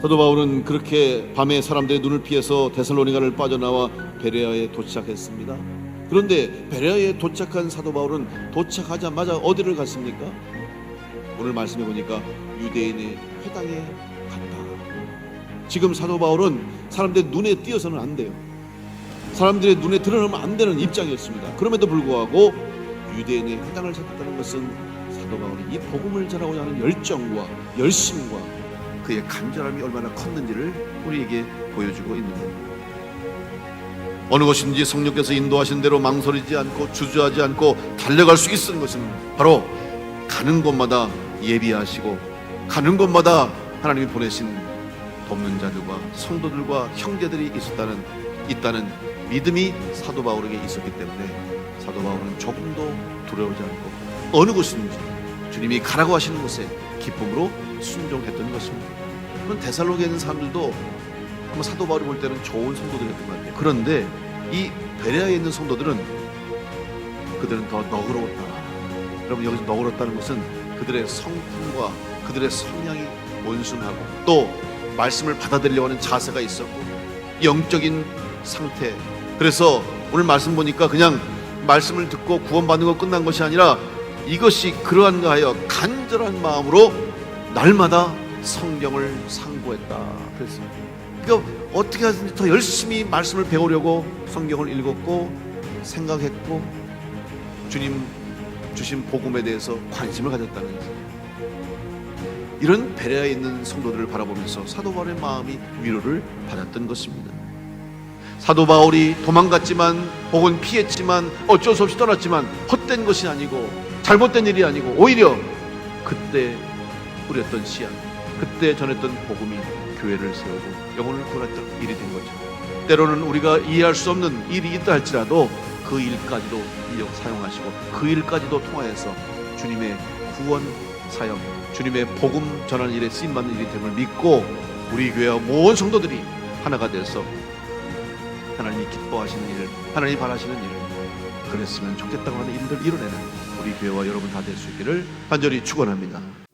사도 바울은 그렇게 밤에 사람들의 눈을 피해서 데살로니가를 빠져나와 베레아에 도착했습니다. 그런데 베레아에 도착한 사도 바울은 도착하자마자 어디를 갔습니까? 오늘 말씀해 보니까 유대인의 회당에 갔다. 지금 사도 바울은 사람들의 눈에 띄어서는 안 돼요. 사람들의 눈에 드러나면 안 되는 입장이었습니다. 그럼에도 불구하고 유대인의 회당을 찾았다는 것은 사도 바울이 이 복음을 전하고자 하는 열정과 열심과 그의 간절함이 얼마나 컸는지를 우리에게 보여주고 있는 겁니다. 어느 것인지 성령께서 인도하신 대로 망설이지 않고 주저하지 않고 달려갈 수 있는 것은 바로 가는 곳마다 예비하시고 가는 곳마다 하나님이 보내신 돕는 자들과 성도들과 형제들이 있었다는 있다는 믿음이 사도 바울에게 있었기 때문에 사도 바울은 조금도 두려워하지 않고 어느 곳인지 주님이 가라고 하시는 곳에 기쁨으로 순종했던 것입니다. 그런 데살로니에 있는 사람들도 아마 사도 바울이 볼 때는 좋은 성도들이었던 것 같아요. 그런데 이 베레아에 있는 성도들은 그들은 더 너그러웠다. 여러분 여기서 너그럽다는 것은 그들의 성품과 그들의 성향이 온순하고 또 말씀을 받아들이려고 하는 자세가 있었고 영적인 상태. 그래서 오늘 말씀 보니까 그냥 말씀을 듣고 구원받는 것 끝난 것이 아니라 이것이 그러한가 하여 간절한 마음으로 날마다 성경을 상고했다. 그랬습니다. 그러니까 어떻게 하든지 더 열심히 말씀을 배우려고 성경을 읽었고 생각했고 주님 주신 복음에 대해서 관심을 가졌다는 거죠. 이런 베레아에 있는 성도들을 바라보면서 사도 바울의 마음이 위로를 받았던 것입니다. 사도 바울이 도망갔지만 혹은 피했지만 어쩔 수 없이 떠났지만 헛된 것이 아니고 잘못된 일이 아니고 오히려 그때 뿌렸던 씨앗, 그때 전했던 복음이 교회를 세우고 영혼을 구원했던 일이 된 거죠. 때로는 우리가 이해할 수 없는 일이 있다 할지라도 그 일까지도 이어 사용하시고 그 일까지도 통하여서 주님의 구원 사역, 주님의 복음 전하는 일에 쓰임 받는 일이 됨을 믿고 우리 교회와 모든 성도들이 하나가 돼서 하나님이 기뻐하시는 일을 하나님이 바라시는 일을 그랬으면 좋겠다고 하는 일들 이뤄내는 우리 교회와 여러분 다 될 수 있기를 간절히 축원합니다.